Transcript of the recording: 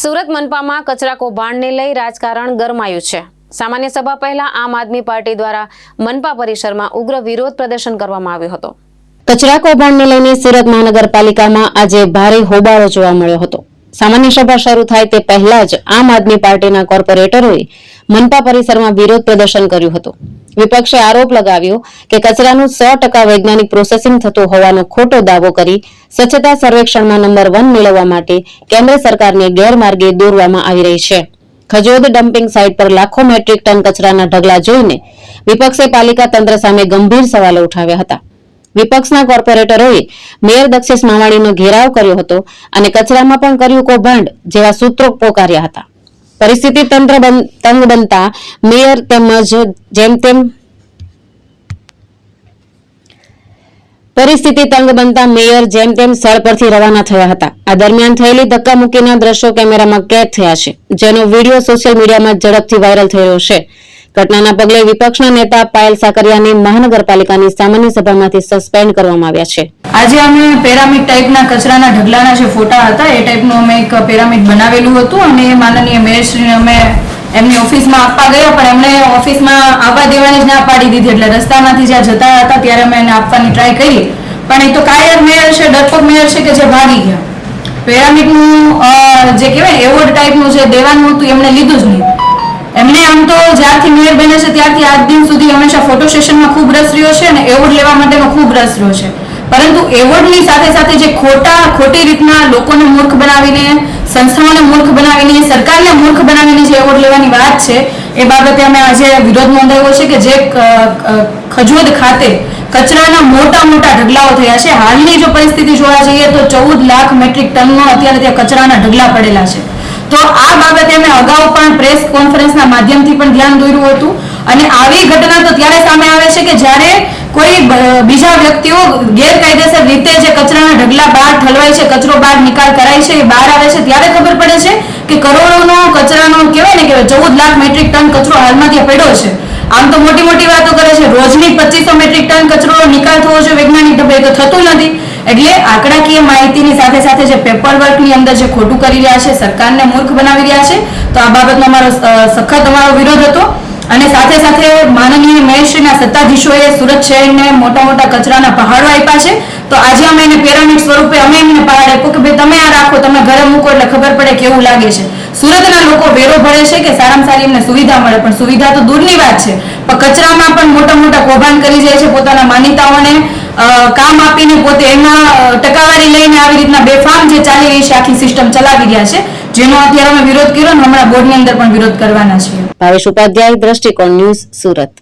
સુરત મનપામાં કચરા કૌભાંડને લઈ રાજકારણ ગરમાયું છે. સામાન્ય સભા પહેલા આમ આદમી પાર્ટી દ્વારા મનપા પરિસરમાં ઉગ્ર વિરોધ પ્રદર્શન કરવામાં આવ્યો હતો. કચરા કૌભાંડને લઈને સુરત મહાનગરપાલિકામાં આજે ભારે હોબાળો જોવા મળ્યો હતો. સામાન્ય સભા શરૂ થાય તે પહેલા જ આમ આદમી પાર્ટીના કોર્પોરેટરોએ મનપા પરિસરમાં વિરોધ પ્રદર્શન કર્યું હતું. વિપક્ષે આરોપ લગાવ્યો કે કચરાનું સો ટકા વૈજ્ઞાનિક પ્રોસેસિંગ થતું હોવાનો ખોટો દાવો કરી સ્વચ્છતા સર્વેક્ષણમાં નંબર વન મેળવવા માટે કેન્દ્ર સરકારને ગેરમાર્ગે દોરવામાં આવી રહી છે. ખજોદ ડમ્પિંગ સાઇટ પર લાખો મેટ્રિક ટન કચરાના ઢગલા જોઈને વિપક્ષે પાલિકા તંત્ર સામે ગંભીર સવાલો ઉઠાવ્યા હતા. વિપક્ષના કોર્પોરેટરોએ મેયર દક્ષેશ માવાણીનો ઘેરાવ કર્યો હતો અને કચરામાં પણ કર્યું કૌભાંડ જેવા સૂત્રો પોકાર્યા હતા. પરિસ્થિતિ તંત્ર તંગ બનતા મેયર તેમજ જેમ તેમ પરિસ્થિતિ તંગ બનતા મેયર જેમ તેમ સ્થળ પરથી રવાના થયા હતા. આ દરમિયાન થયેલી ધક્કામુક્કીના દ્રશ્યો કેમેરામાં કેદ થયા છે, જેનો વીડિયો સોશિયલ મીડિયામાં ઝડપથી વાયરલ થયો છે. ઘટનાના પગલે વિપક્ષના નેતા પાયલ સાકરિયાને મહાનગરપાલિકાની સામાન્ય સભામાંથી સસ્પેન્ડ કરવામાં આવ્યા છે. આજે અમે પેરામિડ ટાઈપના કચરાના ઢગલાના જે ફોટા હતા, એ ટાઈપનું અમે એક પેરામિડ બનાવેલું હતું અને માનનીય મેયરશ્રીને અમે એમની ઓફિસમાં આપવા ગયા, પણ એમણે ઓફિસમાં આવવા દેવાની જ ના પાડી દીધી. એટલે રસ્તામાંથી જ્યાં જતા હતા ત્યારે અમે એને આપવાની ટ્રાય કરી. પણ એ તો કાયર મેયર છે ડરપોક મેયર છે કે જે ભાગી ગયા. પેરામિડનું જે કહેવાય એવોર્ડ ટાઈપનું જે દેવાનું હતું, એમણે લીધું જ જ્યારથી મેયર બને છે, ત્યારથી આજ દિન સુધી હંમેશા ફોટો સેશનમાં ખૂબ રસ રહ્યો છે અને એવોર્ડ લેવા માટેનો ખૂબ રસ રહ્યો છે. પરંતુ એવોર્ડની સાથે સાથે જે ખોટા, ખોટી રીતના લોકોને મૂર્ખ બનાવીને, સંસ્થાઓને મૂર્ખ બનાવીને, સરકારને મૂર્ખ બનાવીને જે એવોર્ડ લેવાની વાત છે, એ બાબતે અમે આજે વિરોધ નોંધાવ્યો છે કે જે ખજોદ ખાતે કચરાના મોટા મોટા ઢગલાઓ થયા છે. હાલની જો પરિસ્થિતિ જોવા જઈએ તો ચૌદ લાખ મેટ્રિક ટનનો અત્યારે ત્યાં કચરાના ઢગલા પડેલા છે. તો આ બાબતે અમે અગાઉ પણ પ્રેસ કોન્ફરન્સના માધ્યમથી પણ ધ્યાન દોર્યું હતું. અને આવી ઘટના તો ત્યારે સામે આવે છે કે જ્યારે કોઈ બીજા વ્યક્તિઓ ગેરકાયદેસર રીતે જે કચરાના ઢગલા બહાર ઠલવાય છે, કચરો બહાર નિકાલ કરાય છે, એ બહાર આવે છે, ત્યારે ખબર પડે છે કે કરોડોનો કચરાનો કહેવાય ને કે ચૌદ લાખ મેટ્રિક ટન કચરો હાલમાં ત્યાં પડ્યો છે. આમ તો મોટી મોટી વાતો કરે છે. રોજની પચીસો મેટ્રિક ટન કચરો નિકાલ થવો જોઈએ વૈજ્ઞાનિક ઢબે તો થતું નથી. એટલે આંકડાકીય માહિતીની સાથે સાથે જે પેપર વર્કની અંદર જે ખોટું કરી રહ્યા છે, સરકારને મૂર્ખ બનાવી રહ્યા છે, તો આ બાબતનો અમારો સખત અમારો વિરોધ હતો. અને સાથે સાથે માનનીય મહેશના સત્તાધીશોએ સુરત શહેરને મોટા મોટા કચરાના પહાડો આપ્યા છે. તો આજે અમે એને પિરામિડ સ્વરૂપે, અમે એમને પહાડ આપ્યો કે ભાઈ તમે આ રાખો તમે ઘરે મૂકો એટલે ખબર પડે કેવું લાગે છે. સુરતના લોકો વેરો ભરે છે કે સારામાં સારી એમને સુવિધા મળે, પણ સુવિધા તો દૂરની વાત છે. પણ કચરામાં પણ મોટા મોટા કૌભાંડ કરી જાય છે પોતાના માન્યતાઓને. કામ આપીને પોતે એમાં ટકાવારી લઈને આવી રીતના બેફામ જે ચાલી રહી છે, આખી સિસ્ટમ ચલાવી રહ્યા છે, જેનો અત્યારે અમે વિરોધ કર્યો ને હમણાં બોર્ડની અંદર પણ વિરોધ કરવાના છીએ. ભાવેશ ઉપાધ્યાય, દ્રષ્ટિકોણ ન્યૂઝ સુરત.